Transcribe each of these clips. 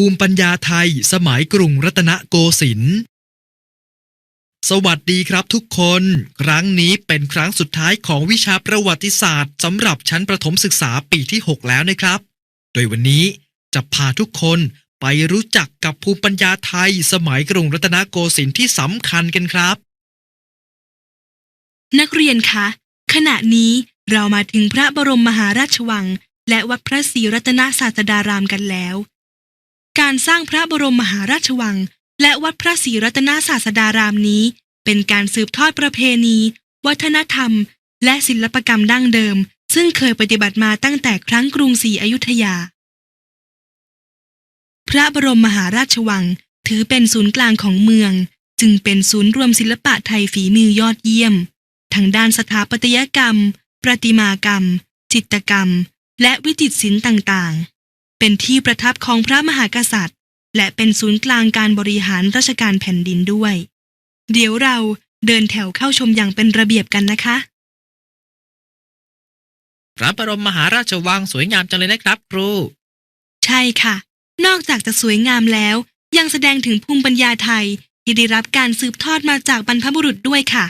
ภูมิปัญญาไทยสมัยกรุงรัตนโกสินทร์สวัสดีครับทุกคน ครั้งนี้เป็นครั้งสุดท้ายของวิชาประวัติศาสตร์สำหรับชั้นประถมศึกษาปีที่ 6 แล้วนะครับ โดยวันนี้จะพาทุกคนไปรู้จักกับภูมิปัญญาไทยสมัยกรุงรัตนโกสินทร์ที่สำคัญกันครับ นักเรียนคะ ขณะนี้เรามาถึงพระบรมมหาราชวัง และวัดพระศรีรัตนศาสดารามกันแล้ว การสร้างพระบรมมหาราชวัง และวัดพระศรีรัตนศาสดารามนี้ เป็นการสืบทอดประเพณี วัฒนธรรม และศิลปกรรมดั้งเดิม ซึ่งเคยปฏิบัติมาตั้งแต่ครั้งกรุงศรีอยุธยา พระบรมมหาราชวัง ถือเป็นศูนย์กลางของเมือง จึงเป็นศูนย์รวมศิลปะไทยฝีมือยอดเยี่ยมทั้งด้านสถาปัตยกรรม ประติมากรรม จิตรกรรม และวิจิตรศิลป์ต่างๆ เป็นที่ประทับของพระมหากษัตริย์ และเป็นศูนย์กลางการบริหารราชการแผ่นดินด้วย เดี๋ยวเราเดินแถวเข้าชมอย่างเป็นระเบียบกันนะคะ พระบรมมหาราชวังสวยงามจังเลยนะครับครู ใช่ค่ะ นอกจากจะสวยงามแล้ว ยังแสดงถึงภูมิปัญญาไทย ที่ได้รับการสืบทอดมาจากบรรพบุรุษด้วยค่ะ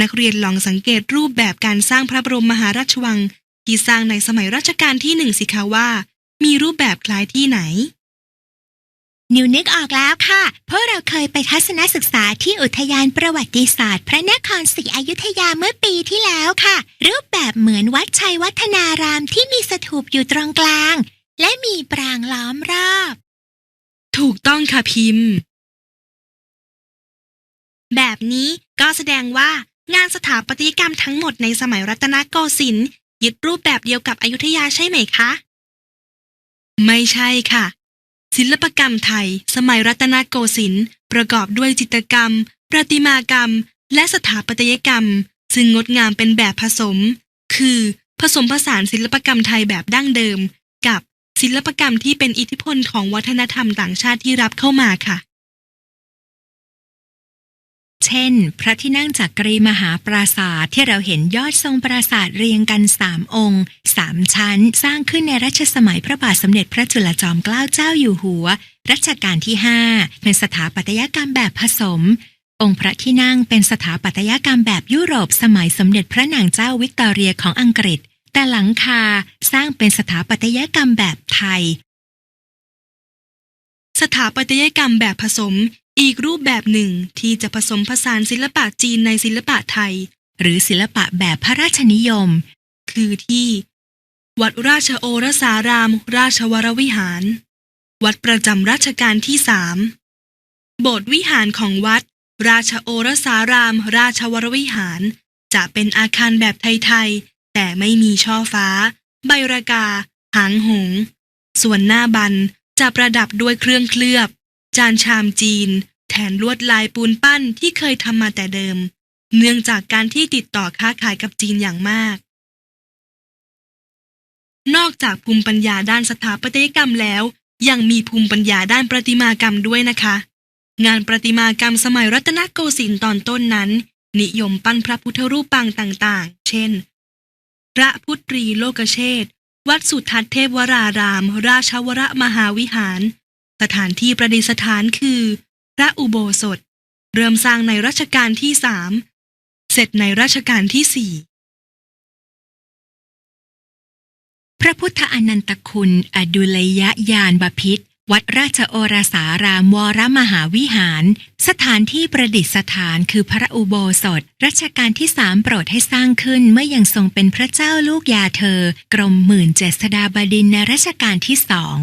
นักเรียนลองสังเกตรูปแบบการสร้างพระบรมมหาราชวัง ที่สร้างในสมัยรัชกาลที่หนึ่งสิคะว่า มีรูปแบบคล้ายที่ไหน นิวนึกออกแล้วค่ะ เพราะเราเคยไปทัศนศึกษาที่อุทยานประวัติศาสตร์ พระนครศรีอยุธยาเมื่อปีที่แล้วค่ะ รูปแบบเหมือนวัดชัยวัฒนารามที่มีสถูปอยู่ตรงกลาง และมีปรางล้อมรอบ ถูกต้องค่ะพิมพ์ แบบนี้ก็แสดงว่างานสถาปัตยกรรมทั้งหมดในสมัยรัตนโกสินทร์ยึดรูปแบบเดียวกับอยุธยาใช่ไหมคะ ไม่ใช่ค่ะ ศิลปกรรมไทย สมัยรัตนโกสินทร์ประกอบด้วยจิตรกรรม ประติมากรรม และสถาปัตยกรรม ซึ่งงดงามเป็นแบบผสม คือผสมผสานศิลปกรรมไทยแบบดั้งเดิม กับศิลปกรรมที่เป็นอิทธิพลของวัฒนธรรมต่างชาติที่รับเข้ามาค่ะ เช่น พระที่นั่งจากกรีมหาปราสาทที่เราเห็นยอดทรงปราสาทเรียงกันสามองค์สามชั้น สร้างขึ้นในรัชสมัยพระบาทสมเด็จพระจุลจอมเกล้าเจ้าอยู่หัว รัชกาลที่ 5 เป็นสถาปัตยกรรมแบบผสม องค์พระที่นั่งเป็นสถาปัตยกรรมแบบยุโรปสมัยสมเด็จพระนางเจ้าวิกตอเรียของอังกฤษ แต่หลังคาสร้างเป็นสถาปัตยกรรมแบบไทยสถาปัตยกรรมแบบผสม อีกรูปแบบหนึ่งที่จะผสมผสานศิลปะจีนในศิลปะไทย หรือศิลปะแบบพระราชนิยม คือที่ วัดราชโอรสาราม ราชวรวิหาร วัดประจำรัชกาลที่สามโบสถ์วิหารของวัด ราชโอรสาราม ราชวรวิหาร จะเป็นอาคารแบบไทยๆ แต่ไม่มีช่อฟ้า ใบรากา หางหง ส่วนหน้าบันจะประดับด้วยเครื่องเคลือบ จานชามจีน แทนลวดลายปูนปั้นที่เคยทำมาแต่เดิม เนื่องจากการที่ติดต่อค้าขายกับจีนอย่างมาก นอกจากภูมิปัญญาด้านสถาปัตยกรรมแล้ว ยังมีภูมิปัญญาด้านประติมากรรมด้วยนะคะ งานประติมากรรมสมัยรัตนโกสินทร์ตอนต้นนั้น นิยมปั้นพระพุทธรูปปางต่างๆ เช่น พระพุทธรีโลกเชษวัดสุทัศน์เทพวราราม ราชวรมหาวิหาร สถานที่ประดิษฐานคือ พระอุโบสถ เริ่มสร้างในรัชกาลที่สามเสร็จในรัชกาลที่สี่พระพุทธอนันตคุณอดุลยญาณบพิษวัดราชโอรสารามวรมหาวิหาร สถานที่ประดิษฐานคือพระอุโบสถ รัชกาลที่สามโปรดให้สร้างขึ้นเมื่อยังทรงเป็นพระเจ้าลูกยาเธอ กรมหมื่นเจษฎาบดินในรัชกาลที่สอง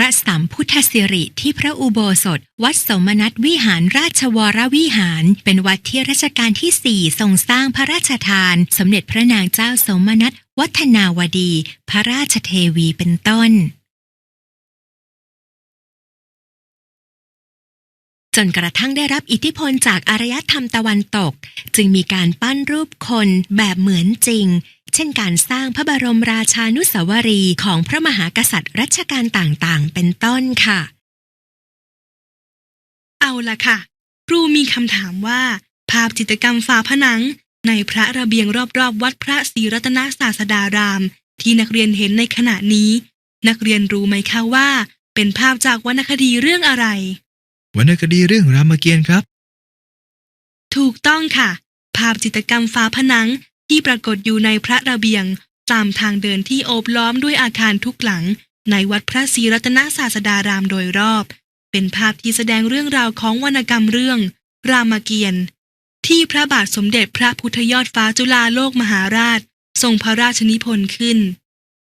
พระสัมพุทธสิริที่พระอุโบสถ วัดสมนัตวิหารราชวรวิหาร เป็นวัดที่รัชกาลที่สี่ทรงสร้างพระราชทาน สมเด็จพระนางเจ้าสมนัตวัฒนาวดี พระราชเทวีเป็นต้น จนกระทั่งได้รับอิทธิพลจากอารยธรรมตะวันตก จึงมีการปั้นรูปคนแบบเหมือนจริง เช่นการสร้างพระบรมราชานุสาวรีย์ของพระมหากษัตริย์รัชกาลต่างๆ เป็นต้นค่ะ เอาละค่ะ ครูมีคำถามว่า ภาพจิตรกรรมฝาผนัง ในพระระเบียงรอบๆ วัดพระศรีรัตนศาสดาราม ที่นักเรียนเห็นในขณะนี้ นักเรียนรู้ไหมคะว่า เป็นภาพจากวรรณคดีเรื่องอะไรวรรณคดีเรื่องรามเกียรติ์ครับ ถูกต้องค่ะ ภาพจิตรกรรมฝาผนัง ที่ปรากฏอยู่ในพระระเบียง ตามทางเดินที่โอบล้อมด้วยอาคารทุกหลัง ในวัดพระศรีรัตนศาสดารามโดยรอบ เป็นภาพที่แสดงเรื่องราวของวรรณกรรมเรื่อง รามเกียรติ์ที่พระบาทสมเด็จพระพุทธยอดฟ้าจุฬาโลกมหาราช ทรงพระราชนิพนธ์ขึ้น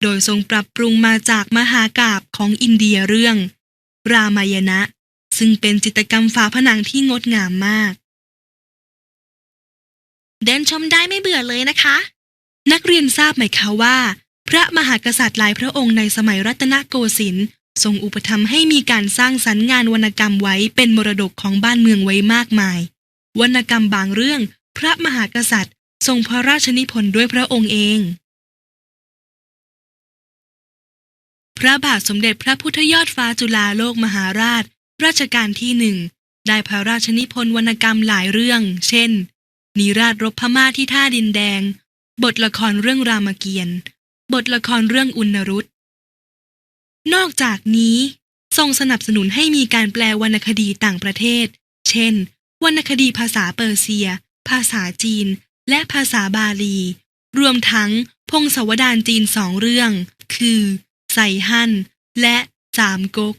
โดยทรงปรับปรุงมาจากมหากาบของอินเดียเรื่อง รามายณะ ซึ่งเป็นจิตรกรรมฝาผนังที่งดงามมาก เดินชมได้ไม่เบื่อเลยนะคะ นักเรียนทราบไหมคะว่า พระมหากษัตริย์หลายพระองค์ในสมัยรัตนโกสินทร์ทรงอุปถัมภ์ให้มีการสร้างสรรค์งานวรรณกรรมไว้เป็นมรดกของบ้านเมืองไว้มากมาย วรรณกรรมบางเรื่อง พระมหากษัตริย์ ทรงพระราชนิพนธ์ด้วยพระองค์เอง พระบาทสมเด็จพระพุทธยอดฟ้าจุฬาโลกมหาราชรัชกาลที่หนึ่งได้พระราชนิพนธ์วรรณกรรมหลายเรื่อง เช่น นิราชรบพม่าที่ท่าดินแดง บทละครเรื่องรามเกียรติ์บทละครเรื่องอุณรุตนอกจากนี้ทรงสนับสนุนให้มีการแปลวรรณคดีต่างประเทศ เช่น วรรณคดีภาษาเปอร์เซีย ภาษาจีน และภาษาบาลี รวมทั้งพงศาวดารจีนสองเรื่อง คือ ไซฮั่นและสามก๊ก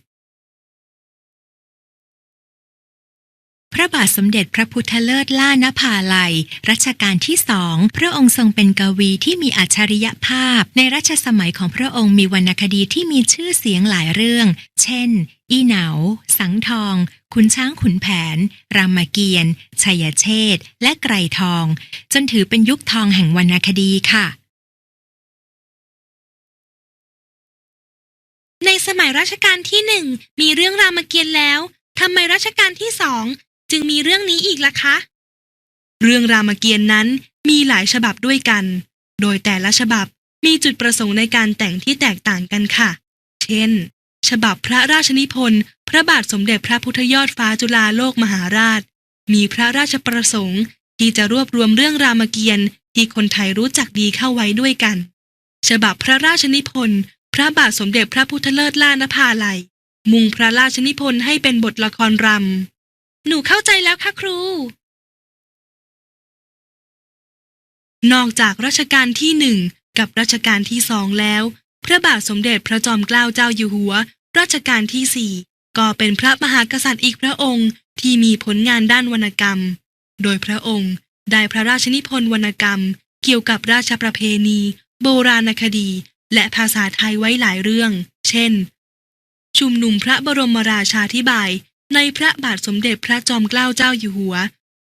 พระบาทสมเด็จพระพุทธเลิศล่านภาลัย รัชกาลที่สอง พระองค์ทรงเป็นกวีที่มีอัจฉริยภาพ ในรัชสมัยของพระองค์มีวรรณคดีที่มีชื่อเสียงหลายเรื่อง เช่น อีเหนา สังทอง ขุนช้างขุนแผน รามเกียรติ์ชัยเชษฐ์และไกรทอง จนถือเป็นยุคทองแห่งวรรณคดีค่ะในสมัยรัชกาลที่หนึ่งมีเรื่องรามเกียรติ์แล้ว ทำไมรัชกาลที่สอง จึงมีเรื่องนี้อีกล่ะคะ เรื่องรามเกียรติ์นั้นมีหลายฉบับด้วยกัน โดยแต่ละฉบับมีจุดประสงค์ในการแต่งที่แตกต่างกันค่ะ เช่น ฉบับพระราชนิพนธ์ พระบาทสมเด็จพระพุทธยอดฟ้าจุฬาโลกมหาราช มีพระราชประสงค์ ที่จะรวบรวมเรื่องรามเกียรติ์ที่คนไทยรู้จักดีเข้าไว้ด้วยกัน ฉบับพระราชนิพนธ์ พระบาทสมเด็จพระพุทธเลิศล่านภาลัย มุ่งพระราชนิพนธ์ให้เป็นบทละครรำ หนูเข้าใจแล้วค่ะครู นอกจากรัชกาลที่หนึ่งกับรัชกาลที่สองแล้ว พระบาทสมเด็จพระจอมเกล้าเจ้าอยู่หัว รัชกาลที่สี่ก็เป็นพระมหากษัตริย์อีกพระองค์ที่มีผลงานด้านวรรณกรรม โดยพระองค์ได้พระราชนิพนธ์วรรณกรรม เกี่ยวกับราชประเพณี โบราณคดี และภาษาไทยไว้หลายเรื่อง เช่น ชุมนุมพระบรมราชาธิบาย ในพระบาทสมเด็จพระจอมเกล้าเจ้าอยู่หัว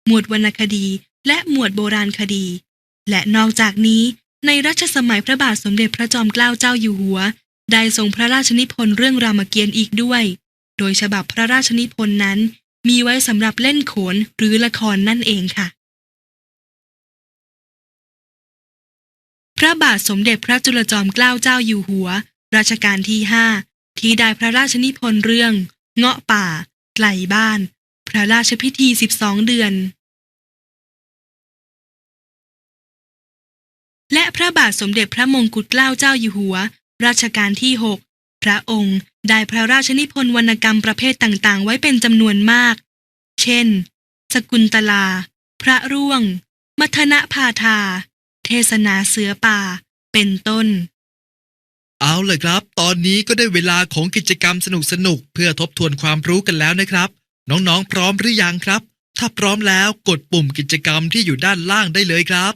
หมวดวรรณคดีและหมวดโบราณคดี และนอกจากนี้ในรัชสมัยพระบาทสมเด็จพระจอมเกล้าเจ้าอยู่หัว ได้ทรงพระราชนิพนธ์เรื่องรามเกียรติ์อีกด้วย โดยฉบับพระราชนิพนธ์นั้น มีไว้สำหรับเล่นโขนหรือละครนั่นเองค่ะ พระบาทสมเด็จพระจุลจอมเกล้าเจ้าอยู่หัว รัชกาลที่ห้าที่ได้พระราชนิพนธ์เรื่อง เงาะป่า ไกลบ้าน พระราชพิธี12เดือน และพระบาทสมเด็จพระมงกุฎเกล้าเจ้าอยู่หัวรัชกาลที่6พระองค์ได้พระราชนิพนธ์วรรณกรรมประเภทต่างๆ ไว้เป็นจำนวนมาก เช่น สกุลตลา พระร่วง มัทนะพาทา เทศนาเสือป่า เป็นต้น เอาเลยครับ ตอนนี้ก็ได้เวลาของกิจกรรมสนุกๆเพื่อทบทวนความรู้กันแล้วนะครับ น้องๆ พร้อมหรือยังครับ ถ้าพร้อมแล้วกดปุ่มกิจกรรมที่อยู่ด้านล่างได้เลยครับ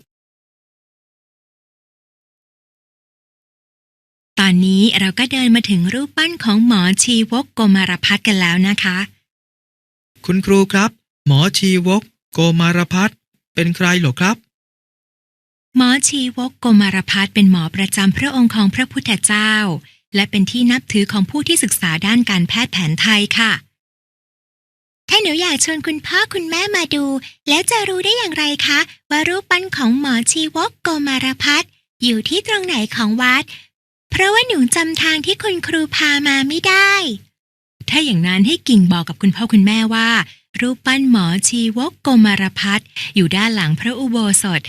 ตอนนี้เราก็เดินมาถึงรูปปั้นของหมอชีวกโกมารพัฒน์กันแล้วนะคะ คุณครูครับ หมอชีวก โกมารพัฒน์เป็นใครเหรอครับ หมอชีวกโกมารพัฒน์เป็นหมอประจำพระองค์ของพระพุทธเจ้า และเป็นที่นับถือของผู้ที่ศึกษาด้านการแพทย์แผนไทยค่ะ ถ้าหนูอยากชวนคุณพ่อคุณแม่มาดู แล้วจะรู้ได้อย่างไรคะ ว่ารูปปั้นของหมอชีวกโกมารพัฒน์อยู่ที่ตรงไหนของวัด เพราะว่าหนูจำทางที่คุณครูพามาไม่ได้ ถ้าอย่างนั้นให้กิ่งบอกกับคุณพ่อคุณแม่ว่า รูปปั้นหมอชีวกโกมารพัฒน์อยู่ด้านหลังพระอุโบสถ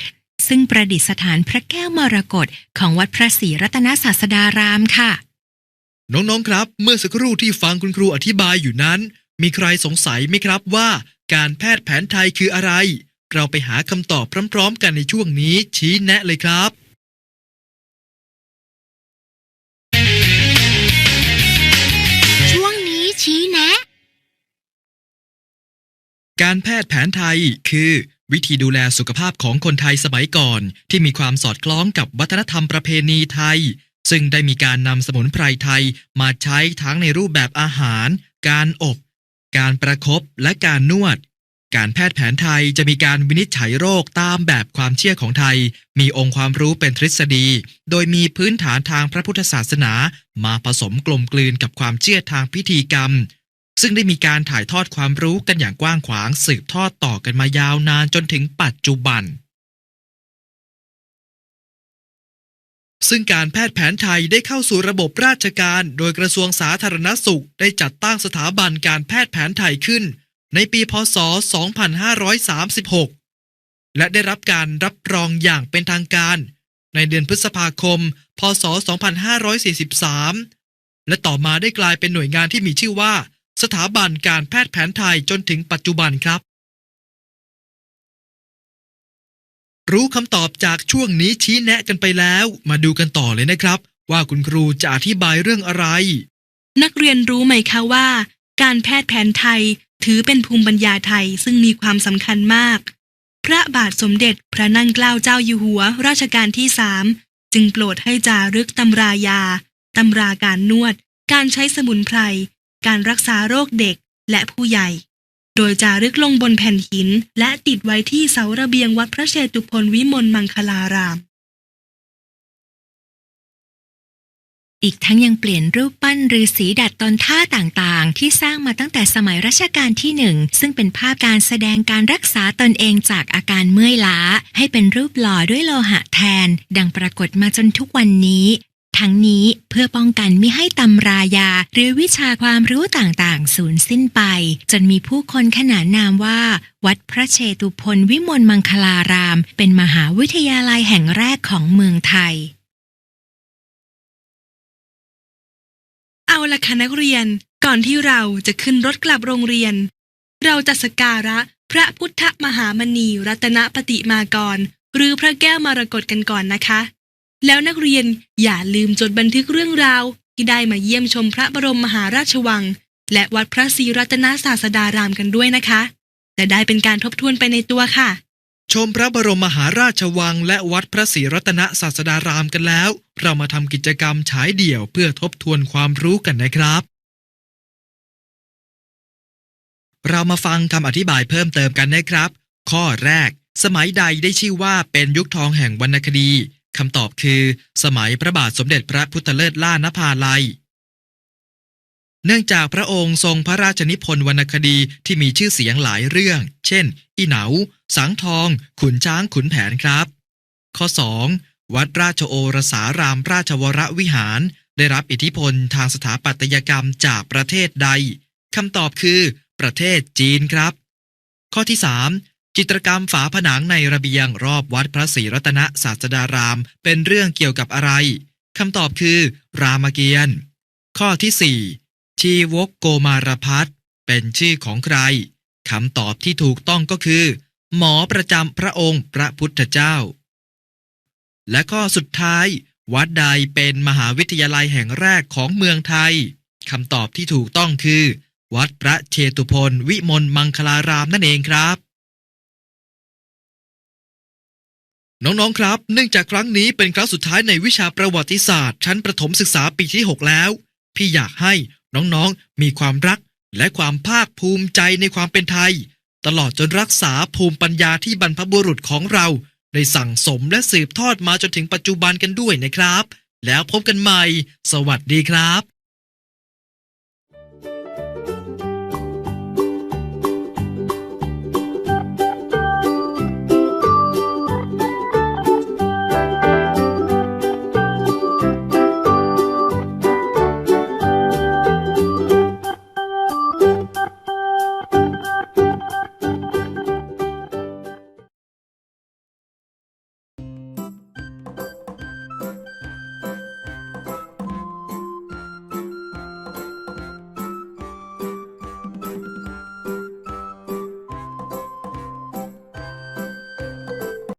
ซึ่งประดิษฐานพระแก้วมรกตของวัดพระศรีรัตนศาสดารามค่ะ น้องๆครับ เมื่อสักครู่ที่ฟังคุณครูอธิบายอยู่นั้น มีใครสงสัยไหมครับว่าการแพทย์แผนไทยคืออะไร เราไปหาคำตอบพร้อมๆ กันในช่วงนี้ชี้แนะเลยครับ การแพทย์แผนไทยคือวิธีดูแลสุขภาพของคนไทยสมัยก่อน ที่มีความสอดคล้องกับวัฒนธรรมประเพณีไทย ซึ่งได้มีการนำสมุนไพรไทยมาใช้ทั้งในรูปแบบอาหาร การอบ การประคบและการนวด การแพทย์แผนไทยจะมีการวินิจฉัยโรคตามแบบความเชื่อของไทย มีองค์ความรู้เป็นทฤษฎี โดยมีพื้นฐานทางพระพุทธศาสนา มาผสมกลมกลืนกับความเชื่อทางพิธีกรรม ซึ่งได้มีการถ่ายทอดความรู้กันอย่างกว้างขวางสืบทอดต่อกันมายาวนานจนถึงปัจจุบัน ซึ่งการแพทย์แผนไทยได้เข้าสู่ระบบราชการ โดยกระทรวงสาธารณสุขได้จัดตั้งสถาบันการแพทย์แผนไทยขึ้น ในปีพศ 2536 และได้รับการรับรองอย่างเป็นทางการ ในเดือนพฤษภาคม พศ 2543 และต่อมาได้กลายเป็นหน่วยงานที่มีชื่อว่า สถาบันการแพทย์แผนไทยจนถึงปัจจุบันครับ รู้คำตอบจากช่วงนี้ชี้แนะกันไปแล้ว มาดูกันต่อเลยนะครับ ว่าคุณครูจะอธิบายเรื่องอะไร นักเรียนรู้ไหมคะว่า การแพทย์แผนไทยถือเป็นภูมิปัญญาไทยซึ่งมีความสำคัญมาก พระบาทสมเด็จพระนั่งเกล้าเจ้าอยู่หัวรัชกาลที่สามจึงโปรดให้จารึกตำรายา ตำราการนวด การใช้สมุนไพร การรักษาโรคเด็กและผู้ใหญ่ โดยจารึกลงบนแผ่นหิน และติดไว้ที่เสาระเบียงวัดพระเชตุพนวิมลมังคลาราม อีกทั้งยังเปลี่ยนรูปปั้นฤาษีดัดตอนท่าต่างๆ ที่สร้างมาตั้งแต่สมัยรัชกาลที่หนึ่งซึ่งเป็นภาพการแสดงการรักษาตนเองจากอาการเมื่อยล้า ให้เป็นรูปหล่อด้วยโลหะแทน ดังปรากฏมาจนทุกวันนี้ ทั้งนี้เพื่อป้องกันไม่ให้ตำรายา หรือวิชาความรู้ต่างๆ สูญสิ้นไป จนมีผู้คนขนานนามว่า วัดพระเชตุพนวิมลมังคลาราม เป็นมหาวิทยาลัยแห่งแรกของเมืองไทย เอาละค่ะนักเรียนก่อนที่เราจะขึ้นรถกลับโรงเรียน เราจะสกการะพระพุทธมหามณีรัตนปฏิมากร หรือพระแก้วมรกตกันก่อนนะคะ แล้วนักเรียนอย่าลืมจดบันทึกเรื่องราว ที่ได้มาเยี่ยมชมพระบรมมหาราชวัง และวัดพระศรีรัตนศาสดารามกันด้วยนะคะ จะได้เป็นการทบทวนไปในตัวค่ะ ชมพระบรมมหาราชวัง และวัดพระศรีรัตนศาสดารามกันแล้ว เรามาทำกิจกรรมฉายเดี่ยวเพื่อทบทวนความรู้กันนะครับ เรามาฟังคำอธิบายเพิ่มเติมกันนะครับ ข้อแรก สมัยใดได้ชื่อว่าเป็นยุคทองแห่งวรรณคดี คำตอบคือ สมัยพระบาทสมเด็จพระพุทธเลิศล่านภาลัย เนื่องจากพระองค์ทรงพระราชนิพนธ์วรรณคดีที่มีชื่อเสียงหลายเรื่อง เช่น อีเหนา สังทอง ขุนช้างขุนแผนครับ ข้อ 2. วัดราชโอรสารามราชวรวิหาร ได้รับอิทธิพลทางสถาปัตยกรรมจากประเทศใดคำตอบคือ ประเทศจีนครับ ข้อที่ 3. จิตรกรรมฝาผนังในระเบียงรอบวัดพระศรีรัตนศาสดาราม เป็นเรื่องเกี่ยวกับอะไรคำตอบคือ รามเกียรติ์ข้อที่ 4. ชีวกโกมารพัฒน์เป็นชื่อของใครคำตอบที่ถูกต้องก็คือ หมอประจำพระองค์พระพุทธเจ้า และข้อสุดท้าย วัดใดเป็นมหาวิทยาลัยแห่งแรกของเมืองไทยคำตอบที่ถูกต้องคือ วัดพระเชตุพนวิมลมังคลารามนั่นเองครับ น้อง ๆ ครับ เนื่องจากครั้งนี้เป็นครั้งสุดท้ายในวิชาประวัติศาสตร์ ชั้นประถมศึกษาปีที่ 6 แล้ว พี่อยากให้น้องๆ มีความรัก และความภาคภูมิใจในความเป็นไทย ตลอดจนรักษาภูมิปัญญาที่บรรพบุรุษของเรา ได้สั่งสมและสืบทอดมาจนถึงปัจจุบันกันด้วยนะครับ แล้วพบกันใหม่ สวัสดีครับ